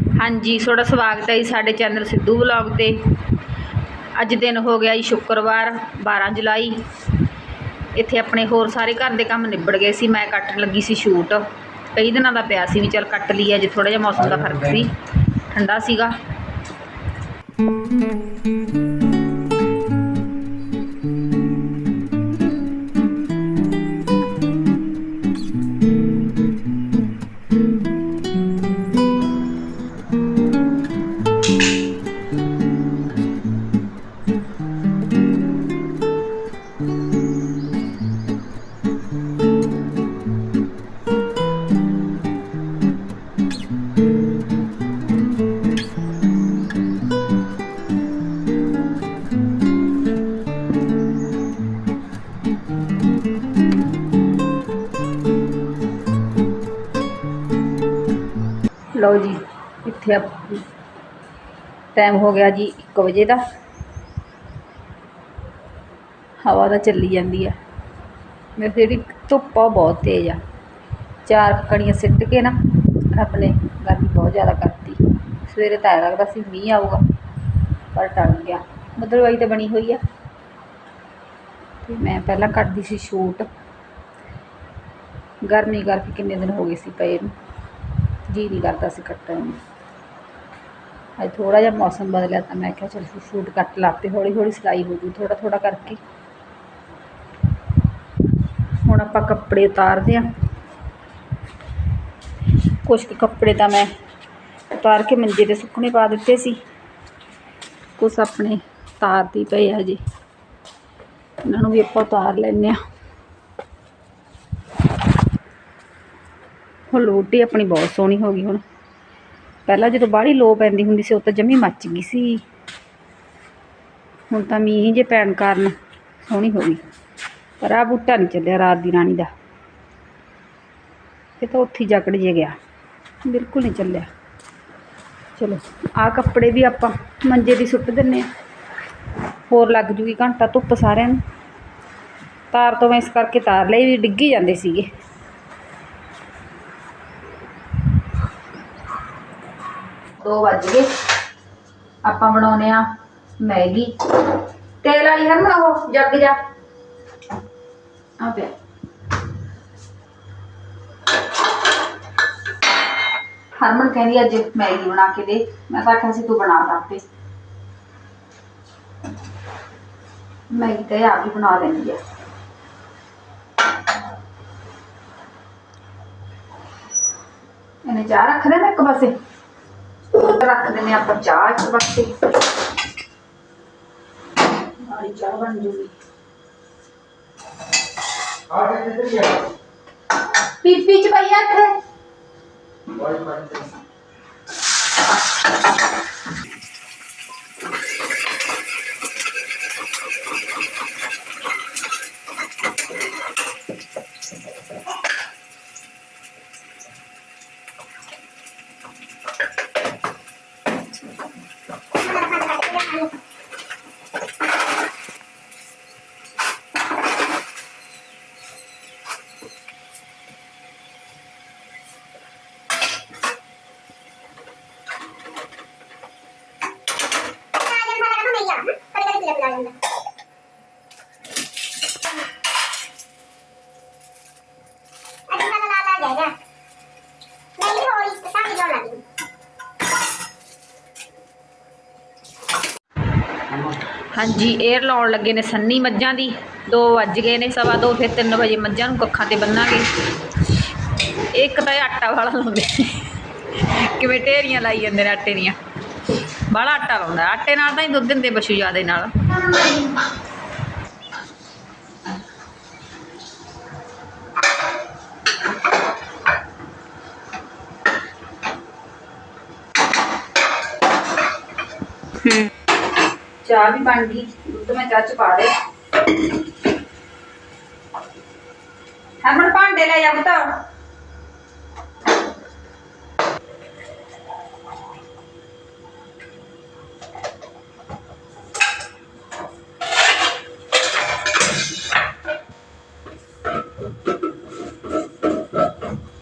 ਹਾਂਜੀ, ਤੁਹਾਡਾ ਸਵਾਗਤ ਹੈ ਜੀ ਸਾਡੇ ਚੈਨਲ ਸਿੱਧੂ ਵਲੌਗ ਤੇ। ਅੱਜ ਦਿਨ ਹੋ ਗਿਆ ਜੀ ਸ਼ੁੱਕਰਵਾਰ 12 ਜੁਲਾਈ। ਇੱਥੇ ਆਪਣੇ ਹੋਰ ਸਾਰੇ ਘਰ ਦੇ ਕੰਮ ਨਿਬੜ ਗਏ ਸੀ, ਮੈਂ ਕੱਟਣ ਲੱਗੀ ਸੀ ਸ਼ੂਟ। ਕਈ ਦਿਨਾਂ ਦਾ ਪਿਆ ਸੀ ਵੀ ਚਲ ਕੱਟ ਲਈਏ, ਅੱਜ ਥੋੜਾ ਜਿਹਾ ਮੌਸਮ ਦਾ ਫ਼ਰਕ ਸੀ, ਠੰਡਾ ਸੀਗਾ। ਲਓ ਜੀ, ਇੱਥੇ ਟਾਈਮ ਹੋ ਗਿਆ ਜੀ 1 ਵਜੇ ਦਾ। ਹਵਾ ਤਾਂ ਚੱਲੀ ਜਾਂਦੀ ਆ। ਮੇਰੇ ਜਿਹੜੀ ਧੁੱਪ ਆ ਉਹ ਬਹੁਤ ਤੇਜ਼ ਆ। ਚਾਰ ਕਣੀਆਂ ਸਿੱਟ ਕੇ ਨਾ ਆਪਣੇ ਗਰਮੀ ਬਹੁਤ ਜ਼ਿਆਦਾ ਕਰਤੀ। ਸਵੇਰੇ ਤਾਂ ਲੱਗਦਾ ਸੀ ਮੀਂਹ ਆਊਗਾ, ਪਰ ਟਲ ਗਿਆ। ਬੱਦਲਵਾਈ ਤਾਂ ਬਣੀ ਹੋਈ ਆ। ਤੇ ਮੈਂ ਪਹਿਲਾਂ ਕਰਦੀ ਸੀ ਸ਼ੂਟ। ਗਰਮੀ ਕਰਕੇ ਕਿੰਨੇ ਦਿਨ ਹੋ ਗਏ ਸੀ ਪਏ ਨੂੰ। ਜੀ ਨਹੀਂ ਕਰਦਾ ਸੀ ਕੱਟਣ। ਨੂੰ ਅੱਜ ਥੋੜਾ ਜਿਹਾ ਮੌਸਮ ਬਦਲਿਆ ਤਾਂ ਮੈਂ ਕਿਹਾ ਚਲ ਸ਼ੂਟ ਕੱਟ ਲਾ ਤੇ ਹੌਲੀ ਹੌਲੀ ਸਿਲਾਈ ਹੋ ਜੂ ਥੋੜਾ ਥੋੜਾ ਕਰਕੇ। ਹੁਣ ਆਪਾਂ ਕੱਪੜੇ ਉਤਾਰਦੇ ਆ ਕੁਝ ਕੱਪੜੇ ਤਾਂ ਮੈਂ ਉਤਾਰ ਕੇ ਮੰਜੇ ਤੇ ਸੁੱਕਣੇ ਪਾ ਦਿੱਤੇ ਸੀ। ਕੁਛ ਆਪਣੇ ਤਾਰਦੀ ਪਏ ਆ ਜੀ ਇਹਨਾਂ ਨੂੰ ਵੀ ਆਪਾਂ ਉਤਾਰ ਲੈਂਦੇ ਆ ਹੁਣ ਰੋਟੀ ਆਪਣੀ ਬਹੁਤ ਸੋਹਣੀ ਹੋ ਗਈ ਹੁਣ। ਪਹਿਲਾਂ ਜਦੋਂ ਬਾਹਲੀ ਲੋ ਪੈਂਦੀ ਹੁੰਦੀ ਸੀ, ਉਹ ਤਾਂ ਜਮੀ ਮੱਚ ਗਈ ਸੀ। ਹੁਣ ਤਾਂ ਮੀਂਹ ਜੇ ਪੈਣ ਕਾਰਨ ਸੋਹਣੀ ਹੋ ਗਈ। ਪਰ ਆ ਬੂਟਾ ਨਹੀਂ ਚੱਲਿਆ ਰਾਤ ਦੀ ਰਾਣੀ ਦਾ। ਇਹ ਤਾਂ ਉੱਥੇ ਜਕੜ ਜੇ ਗਿਆ। ਬਿਲਕੁਲ ਨਹੀਂ ਚੱਲਿਆ। ਚਲੋ ਆ ਕੱਪੜੇ ਵੀ ਆਪਾਂ ਮੰਜੇ ਦੀ ਸੁੱਟ ਦਿੰਨੇ ਆ। ਹੋਰ ਲੱਗ ਜੂਗੀ ਘੰਟਾ ਧੁੱਪ ਸਾਰਿਆਂ ਨੂੰ। ਤਾਰ ਤੋਂ ਮੈਂ ਇਸ ਕਰਕੇ ਤਾਰ ਲਈ ਵੀ ਡਿੱਗੀ ਜਾਂਦੇ ਸੀਗੇ। ਦੋ ਵੱਜ ਗਏ। ਆਪਾਂ ਬਣਾਉਨੇ ਆ ਮੈਗੀ। ਤੇਲ ਵਾਲੀ ਹਰਮਨ ਉਹ, ਜੱਗ ਜਾ। ਆ ਪਿਆ। ਹਰਮਨ ਕਹਿੰਦੀ ਅੱਜ ਮੈਗੀ ਬਣਾ ਕੇ ਦੇ। ਮੈਂ ਤਾਂ ਆਖਿਆ ਸੀ ਤੂੰ ਬਣਾ ਤਾ ਆਪੇ। ਮੈਗੀ ਤਾਂ ਇਹ ਆਪ ਹੀ ਬਣਾ ਲੈਂਦੀ ਆ। ਇਹਨੇ ਚਾਹ ਰੱਖ ਦੇਣਾ ਇੱਕ ਪਾਸੇ। ਰੱਖ ਦਿੰਦੇ ਆਪਾਂ ਚਾਹ ਇੱਕ ਪਾਸੇ ਨਾਲੀ ਚਾਹ ਬਣ ਜੂਗੀ ਪੀਪੀ ਚ ਪਈ ਆ ਇੱਥੇ ਹਾਂਜੀ ਏਅਰ ਲਾਉਣ ਲੱਗੇ ਨੇ ਸੰਨੀ ਮੱਝਾਂ ਦੀ। 2 ਵੱਜ ਗਏ ਨੇ, ਸਵਾ ਦੋ, ਫਿਰ 3 ਵਜੇ ਮੱਝਾਂ ਨੂੰ ਕੱਖਾਂ ਤੇ ਬੰਨਾਂਗੇ। ਇੱਕ ਤਾਂ ਇਹ ਆਟਾ ਵਾਲਾ ਲਾਉਂਦੇ ਕਿਵੇਂ ਢੇਰੀਆਂ ਲਾਈ ਜਾਂਦੇ ਨੇ ਆਟੇ ਦੀਆਂ। ਬਾਹਲਾ ਆਟਾ ਲਾਉਂਦਾ। ਆਟੇ ਨਾਲ ਤਾਂ ਹੀ ਦੁੱਧ ਦਿੰਦੇ ਪਸ਼ੂ ਜ਼ਿਆਦਾ ਨਾਲ। ਚਾਹ ਵੀ ਬਣ ਗਈ, ਦੁੱਧ ਮੈਂ ਚਾਹ ਚ ਪਾ ਦੇ। ਹਰਮਨ, ਭਾਂਡੇ ਲੈ ਜਾ ਬਤਾ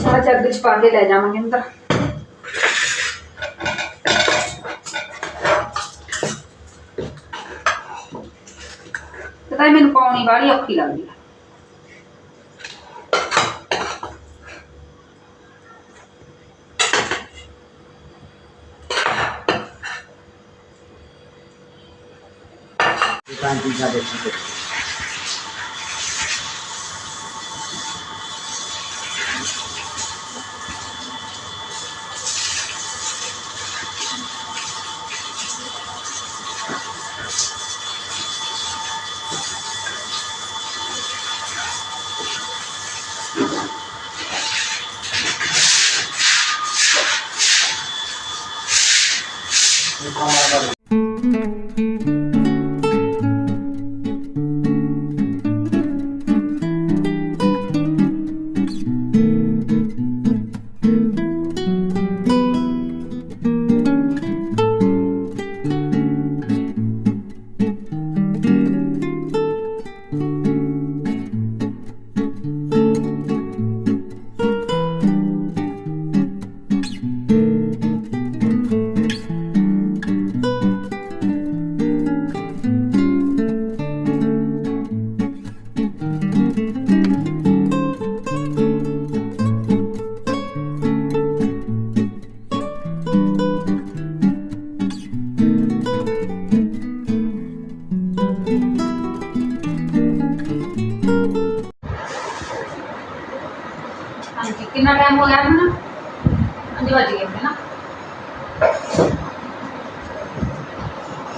ਚਾਹ ਜੱਗ ਚ ਪਾ ਕੇ ਲੈ ਜਾਵਾਂਗੇ ਅੰਦਰ। ਪਤਾ ਮੈਨੂੰ ਪਾਉਣੀ ਵਾਲੀ ਔਖੀ ਲੱਗਦੀ ਆ। ਦੁਕਾਨ ਦੀ ਜਾ ਦੇਖੀ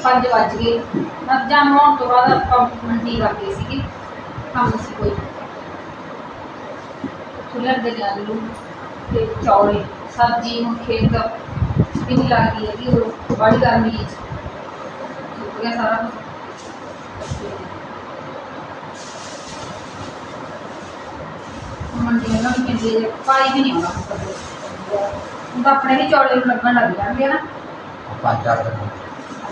ਪੰਜ ਵੱਜ ਗਏ। ਨਤ ਜਾਮ ਤੋਂ ਬਾਅਦ ਆਪਾਂ ਮੰਡੀ ਲੱਗ ਗਏ ਸੀਗੇ। ਕੰਮ ਸੀ ਕੋਈ। ਚੁੱਲ੍ਹੇ ਦੇ ਆਲੂ ਤੇ ਚੌਲੇ, ਸਬਜ਼ੀ, ਹੁਣ ਖੇਤ ਵੀ ਲੱਗ ਗਈ ਜੀ ਉਹ ਬੜੀ ਗਰਮੀ ਵਿੱਚ ਸੁੱਕ ਸਾਰਾ ਕੁਝ ਮੰਡੀ ਨਾਲ ਕਿੰਦੇ ਪਾਈ ਵੀ ਨਹੀਂ ਹੁੰਦਾ ਆਪਣੇ ਵੀ ਚੌਲੇ ਲੱਗਣ ਲੱਗ ਜਾਂਦੇ ਆ ਨਾ। ਪੰਜ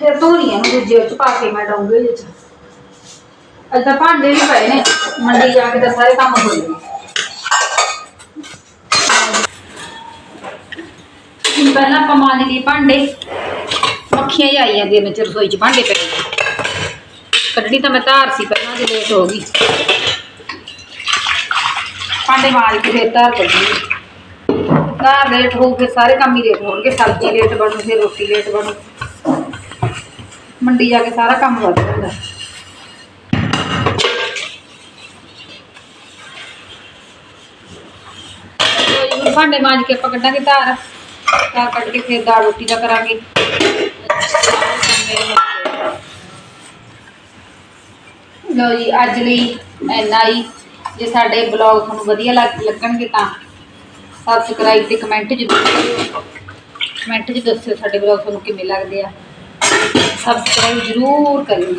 ਫਿਰ ਧੋਣੀ ਇਹਨੂੰ ਦੂਜੇ ਵਿੱਚ ਪਾ ਕੇ ਮੈਂ ਡਾਉਂਗੇ ਵਿੱਚ। ਅੱਜ ਭਾਂਡੇ ਵੀ ਪਏ ਨੇ, ਮੰਡੀ ਜਾ ਕੇ ਤਾਂ ਸਾਰੇ ਕੰਮ ਹੋ ਜਾਣੇ। ਪਹਿਲਾਂ ਆਪਾਂ ਮਾਂਜ ਲਈਏ ਭਾਂਡੇ, ਮੱਖੀਆਂ ਹੀ ਆਈ ਜਾਂਦੀਆਂ ਨੇ ਰਸੋਈ ਚ ਭਾਂਡੇ ਪਏ ਨੇ। ਕੱਢਣੀ ਤਾਂ ਮੈਂ ਧਾਰ ਸੀ ਪਹਿਲਾਂ, ਜੇ ਲੇਟ ਹੋ ਗਈ। ਭਾਂਡੇ ਮਾਰ ਕੇ ਫਿਰ ਧਾਰ ਕੱਢੀ ਧਾਰ ਲੇਟ ਹੋਊ ਫਿਰ ਸਾਰੇ ਕੰਮ ਹੀ ਲੇਟ ਹੋਣਗੇ, ਸਬਜ਼ੀ ਲੇਟ ਬਣੂ, ਫਿਰ ਰੋਟੀ ਲੇਟ ਬਣੂ। ਮੰਡੀ ਜਾ ਕੇ ਸਾਰਾ ਕੰਮ ਵੱਧ ਜਾਂਦਾ। ਭਾਂਡੇ ਮਾਂਜ ਕੇ ਆਪਾਂ ਕੱਢਾਂਗੇ ਧਾਰ ਧਾਰ ਕੱਢ ਕੇ ਫਿਰ ਦਾਲ ਰੋਟੀ ਦਾ ਕਰਾਂਗੇ। ਲਓ ਜੀ, ਅੱਜ ਲਈ ਇੰਨਾ ਹੀ। ਜੇ ਸਾਡੇ ਬਲੌਗ ਤੁਹਾਨੂੰ ਵਧੀਆ ਲੱਗ, ਲੱਗਣਗੇ ਤਾਂ ਸਬਸਕ੍ਰਾਈਬ ਤੇ ਕਮੈਂਟ ਜ਼ਰੂਰ ਕਰਿਓ। ਕਮੈਂਟ 'ਚ ਦੱਸਿਓ ਸਾਡੇ ਬਲੌਗ ਤੁਹਾਨੂੰ ਕਿਵੇਂ ਲੱਗਦੇ ਆ। ਸਬਸਕ੍ਰਾਈਬ ਜ਼ਰੂਰ ਕਰਿਓ।